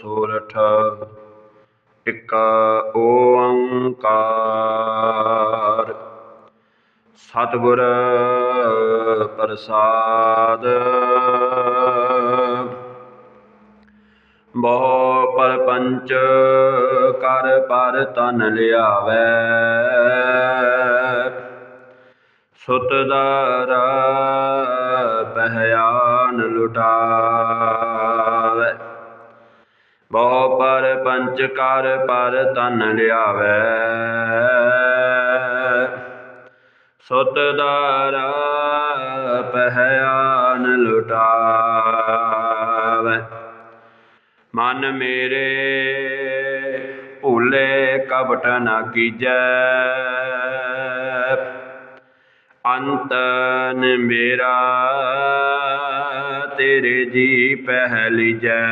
ਸੋਰਠ ਇੱਕ ਓੰਕਾਰ। ਸਤਿਗੁਰ ਪ੍ਰਸਾਦ, ਬਹੁ ਪਰਪੰਚ ਕਰ ਪਰ ਤਨ ਲਿਆਵੈ। ਸੁਤ ਦਾਰਾ ਪਹਿਆਨ ਲੁਟਾਵੈ। ਬਹੁ ਪਰ ਪੰਚ ਕਰ ਪਰ ਤਨ ਲਿਆਵੈ। ਸੁਤ ਦਾਰਾ ਪਹਿਆਨ ਲੁਟਾਵੈ। ਮਨ ਮੇਰੇ ਭੂਲੇ ਕਪਟ ਨਾ ਕੀਜੈ। ਅੰਤ ਮੇਰਾ ਤੇਰੇ ਜੀ ਪਹਿਲੀ ਜੈ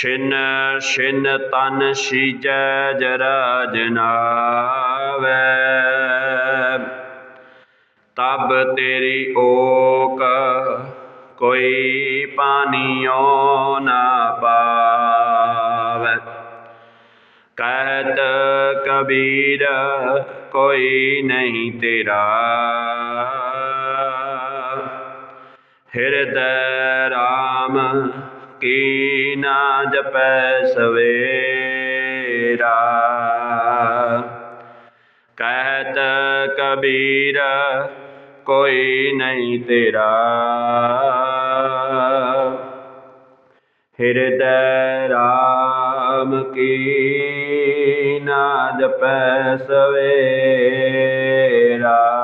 ਛਿਨ ਛਿਨ ਤਨ ਸੀਜੈ ਜਰਾ ਜਨਾਵੈ ਤਬ ਤੇਰੀ ਓਕ ਕੋਈ ਪਾਨੀਓ ਨਾ ਪਾਵੈ। ਕਹਿਤ ਕਬੀਰ, ਕੋਈ ਨਹੀਂ ਤੇਰਾ। ਹਿਰਦੈ ਰਾਮ ਕੀ ਨਾ ਜਪੈ ਸਵੇਰਾ। ਕਹਿਤ ਕਬੀਰ, ਕੋਈ ਨਹੀਂ ਤੇਰਾ। ਹਿਰਦੈ ਰਾਮ ਕੀ ਨਾ ਜਪੈ ਸਵੇਰਾ।